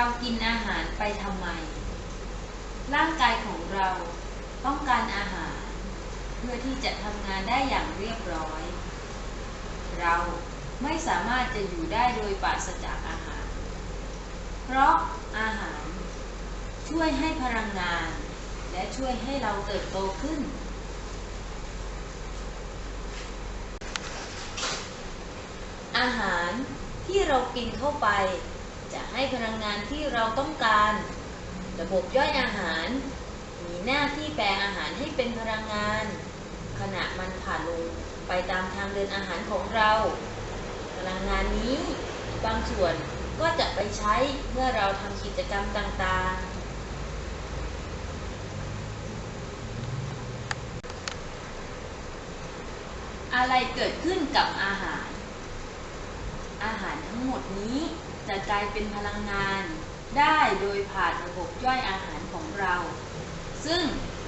เรากินอาหารไปทำไม ร่างกายของเราต้องการอาหาร เพื่อที่จะทำงานได้อย่างเรียบร้อย เราไม่สามารถจะอยู่ได้โดยปราศจากอาหาร เพราะอาหารช่วยให้พลังงาน และช่วยให้เราเติบโตขึ้น อาหารที่เรากินเข้าไป จะให้พลังงานที่เราต้องการ ระบบย่อยอาหาร มีหน้าที่แปลอาหารให้เป็นพลังงาน ขณะมันผ่านลงไปตามทางเดินอาหารของเรา พลังงานนี้บางส่วนก็จะไปใช้เมื่อเราทำกิจกรรมต่างๆอะไรเกิดขึ้นกับอาหาร อาหารทั้งหมดนี้ จะกลายเป็นพลังงานได้โดยผ่านระบบย่อยอาหารของเรา ซึ่ง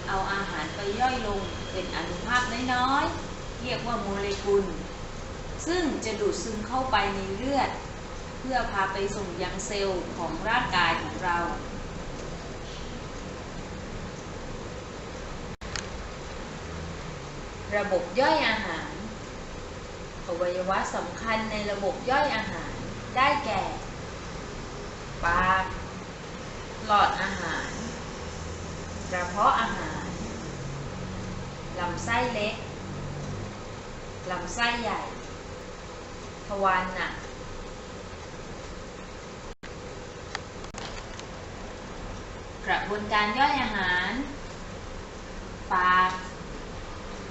เอาอาหารไปย่อยลงเป็นอนุภาคน้อยๆ เรียกว่าโมเลกุล ซึ่งจะดูดซึมเข้าไปในเลือด เพื่อพาไปส่งยังเซลล์ของร่างกายของเรา ระบบย่อยอาหาร อวัยวะสำคัญในระบบย่อยอาหารได้แก่ ปาก หลอดอาหาร กระเพาะอาหาร ลำไส้เล็ก ลำไส้ใหญ่ ทวารหนัก กระบวนการย่อยอาหาร ปาก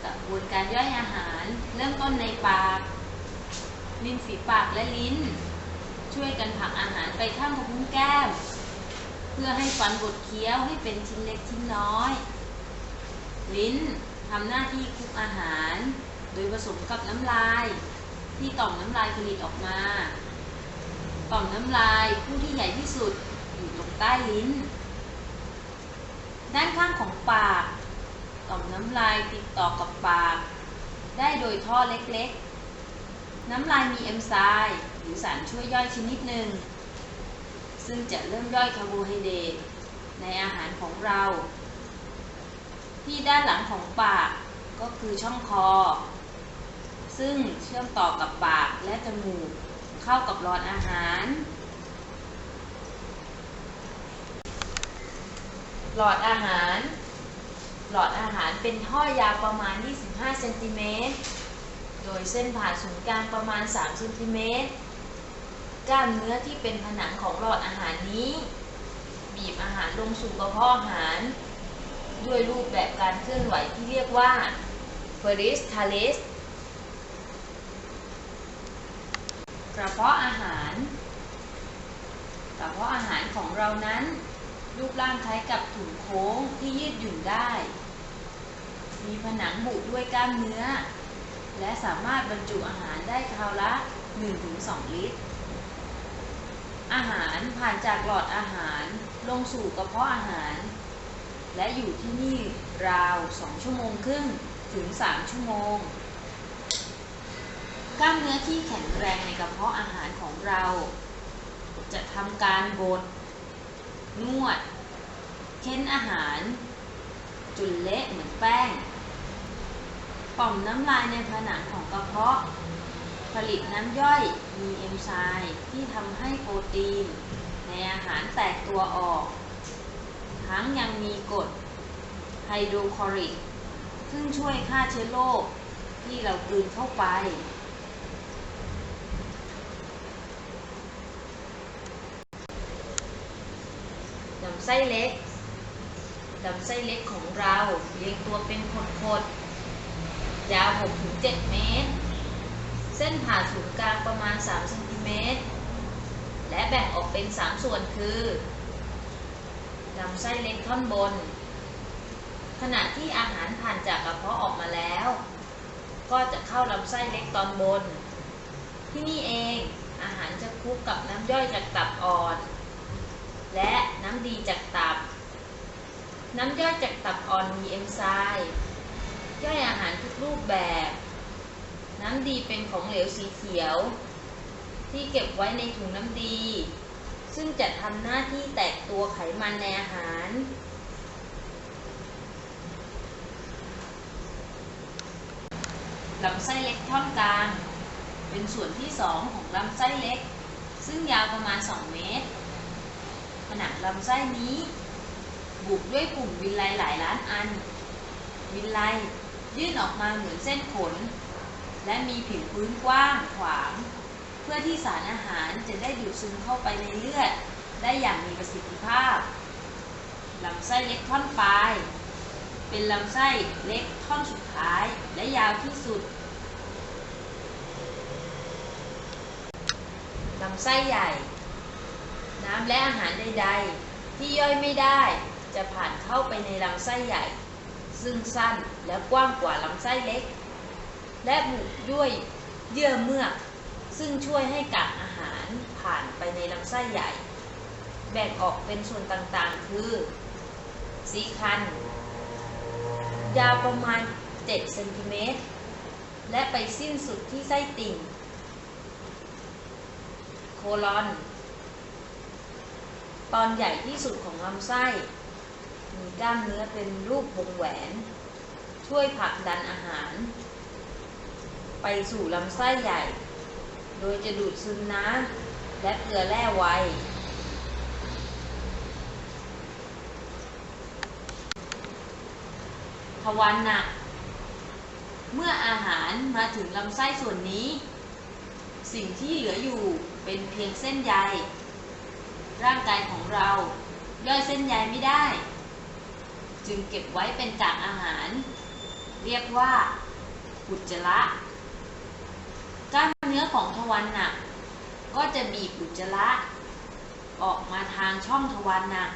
กระบวนการย่อยอาหาร เริ่มต้นในปากลิ้นฝีปากและลิ้น ช่วยกันผลักอาหารไปข้างกระพุ้งแก้ม พื่อให้ฟันบดเคี้ยวให้เป็นชิ้นเล็กชิ้นน้อย ลิ้นทำหน้าที่คุกอาหาร โดยผสมกับน้ำลาย ที่ต่อมน้ำลายผลิตออกมา ต่อมน้ำลายผู้ที่ใหญ่ที่สุดอยู่ตรงใต้ลิ้น ด้านข้างของปาก ต่อมน้ำลายติดต่อกับปาก ได้โดยท่อเล็กๆ น้ำลายมีเอนไซม์หรือสารช่วยย่อยชนิดหนึ่ง ซึ่งจะเริ่มย่อยคาร์โบไฮเดรตในอาหารของเรา ที่ด้านหลังของปากก็คือช่องคอ ซึ่งเชื่อมต่อกับปากและจมูกเข้ากับหลอดอาหาร หลอดอาหาร หลอดอาหารเป็นท่อยาวประมาณ 25 เซนติเมตร โดยเส้นผ่านศูนย์กลางประมาณ 3 เซนติเมตร กล้ามเนื้อที่เป็นผนังของหลอดอาหารนี้ บีบอาหารลงสู่กระเพาะอาหาร ด้วยรูปแบบการเคลื่อนไหวที่เรียกว่า peristalsis กระเพาะอาหาร กระเพาะอาหารของเรานั้น รูปร่างคล้ายกับถุงโค้งที่ยืดหยุ่นได้ มีผนังบุด้วยกล้ามเนื้อ และสามารถบรรจุอาหารได้คราวละ 1-2 ลิตร อาหารผ่านจากหลอดอาหารลงสู่กระเพาะอาหาร และอยู่ที่นี่ราว 2 ชั่วโมงครึ่งถึง 3 ชั่วโมง กล้ามเนื้อที่แข็งแรงในกระเพาะอาหารของเรา จะทำการบด นวด เค้นอาหาร จุนเละเหมือนแป้ง ป่อมน้ำลายในผนังของกระเพาะ ผลิตน้ำย่อยมีเอนไซม์ที่ทำให้โปรตีน ในอาหารแตกตัวออก ทั้งยังมีกรดไฮโดรคลอริก ซึ่งช่วยฆ่าเชื้อโรคที่เรากลืนเข้าไป ลำไส้เล็ก ลำไส้เล็กของเราเรียงตัวเป็นขดๆ ยาว 6-7 เมตร เส้นผ่าศูนย์กลางประมาณ3เซนติเมตร และแบ่งออกเป็น 3 ส่วนคือลำไส้เล็กท่อนบน ขณะที่อาหารผ่านจากกระเพาะออกมาแล้ว ก็จะเข้าลำไส้เล็กตอนบน ที่นี่เองอาหารจะคลุกกับน้ำย่อยจากตับอ่อน และน้ำดีจากตับ น้ำย่อยจากตับอ่อนมีเอนไซม์ย่อยอาหารทุกรูปแบบ น้ำดีเป็นของเหลวสีเขียว ที่เก็บไว้ในถุงน้ำดี ซึ่งจะทำหน้าที่แตกตัวไขมันในอาหาร ลำไส้เล็กท่อนกลาง เป็นส่วนที่สองของลำไส้เล็ก ซึ่งยาวประมาณ 2 เมตร ผนังลำไส้นี้ บุกด้วยกลุ่มวิลไลหลายล้านอัน วิลไลยื่นออกมาเหมือนเส้นขน และมีผิวพื้นกว้างขวาง เพื่อที่สารอาหารจะได้ดูดซึมเข้าไปในเลือด ได้อย่างมีประสิทธิภาพลำไส้เล็กท่อนปลาย เป็นลำไส้เล็กท่อนสุดท้ายและยาวที่สุดลำไส้ใหญ่ น้ำและอาหารใดๆ ที่ย่อยไม่ได้จะผ่านเข้าไปในลำไส้ใหญ่ ซึ่งสั้นและกว้างกว่าลำไส้เล็ก และบุด้วยเยื่อเมือก ซึ่งช่วยให้กากอาหารผ่านไปในลำไส้ใหญ่ แบ่งออกเป็นส่วนต่างๆ คือ สีคัน ยาวประมาณ 7 เซนติเมตร และไปสิ้นสุดที่ไส้ติ่ง โคลอน ตอนใหญ่ที่สุดของลำไส้ มีกล้ามเนื้อเป็นรูปวงแหวน ช่วยผลักดันอาหาร ไปสู่ลำไส้ใหญ่ โดยจะดูดซึมน้ำและเกลือแร่ไว้ทวารหนัก เมื่ออาหารมาถึงลำไส้ส่วนนี้ สิ่งที่เหลืออยู่เป็นเพียงเส้นใย ร่างกายของเราย่อยเส้นใยไม่ได้ จึงเก็บไว้เป็นกากอาหาร เรียกว่าอุจจาระ ของทวารหนัก ก็จะบีบอุจจาระออกมาทางช่องทวารหนัก